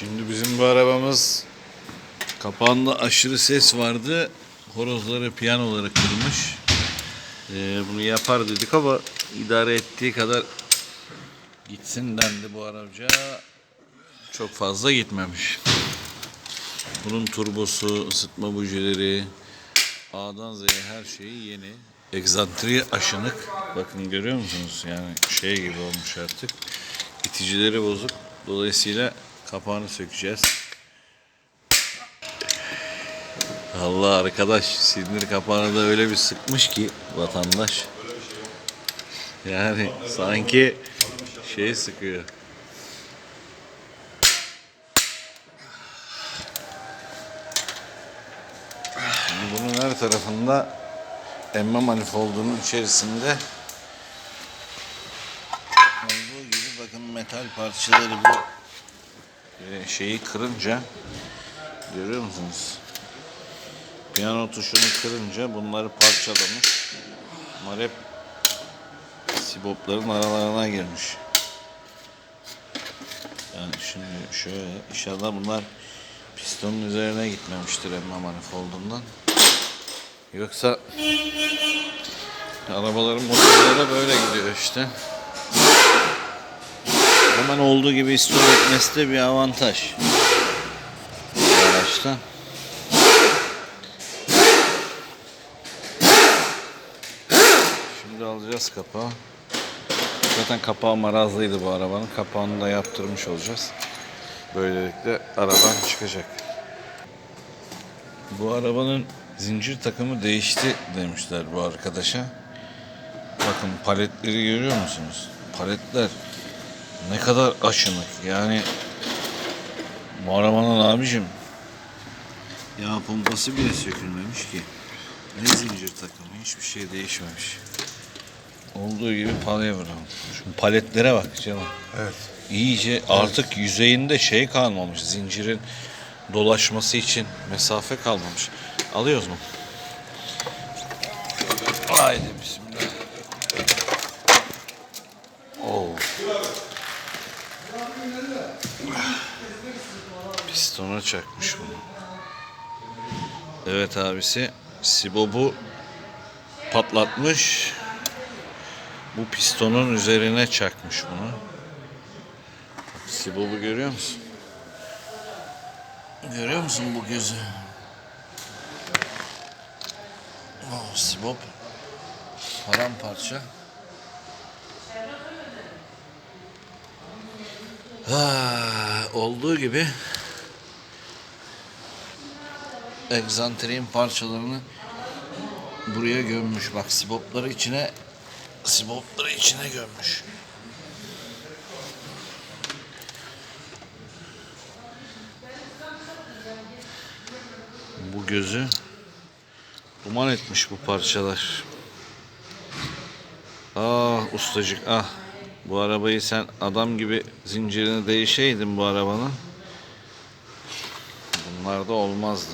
Şimdi bizim bu arabamız kapağında aşırı ses vardı. Horozları, piyanoları kırmış. Ee, bunu yapar dedik ama idare ettiği kadar gitsin dendi bu araca. Çok fazla gitmemiş. Bunun turbosu, ısıtma bujileri, A'dan Z'ye her şeyi yeni. Egzantri aşınık. Bakın görüyor musunuz? Yani şey gibi olmuş artık. İticileri bozuk. Dolayısıyla kapağını sökeceğiz. Allah arkadaş sinir kapağını da öyle bir sıkmış ki vatandaş. Yani sanki şey sıkıyor. Şimdi bunun her tarafında emme manifoldunun içerisinde olduğu gibi bakın metal parçaları bu şeyi kırınca görüyor musunuz? Piyano tuşunu kırınca bunları parçalamış. Bunlar hep sibopların aralarına girmiş. Yani şimdi şöyle inşallah bunlar pistonun üzerine gitmemiştir emme manifoldundan. Yoksa arabaların motorları böyle gidiyor işte. Hemen olduğu gibi istop etmesi de bir avantaj. Bu. Şimdi alacağız kapağı. Zaten kapağı marazlıydı bu arabanın. Kapağını da yaptırmış olacağız. Böylelikle aradan çıkacak. Bu arabanın zincir takımı değişti demişler bu arkadaşa. Bakın paletleri görüyor musunuz? Paletler ne kadar aşınık. Yani bu arabanın abicim yağ pompası bile sökülmemiş ki. Ne zincir takımı hiçbir şey değişmemiş. Olduğu gibi palaya bırakın. Şu paletlere bak canım. Evet. İyice artık yüzeyinde şey kalmamış. Zincirin dolaşması için mesafe kalmamış. Alıyoruz mu? Haydi bismillah. Pistona çakmış bunu. Evet abisi Sibob'u patlatmış. Bu pistonun üzerine çakmış bunu. Sibob'u görüyor musun? Görüyor musun bu gözü? Oh, Sibob paramparça. Ha, olduğu gibi egzantrin parçalarını buraya gömmüş. Bak sibopları içine sibopları içine gömmüş. Bu gözü duman etmiş bu parçalar. Ah ustacık ah. Bu arabayı sen adam gibi zincirini değişeydin bu arabanın. Bunlar da olmazdı.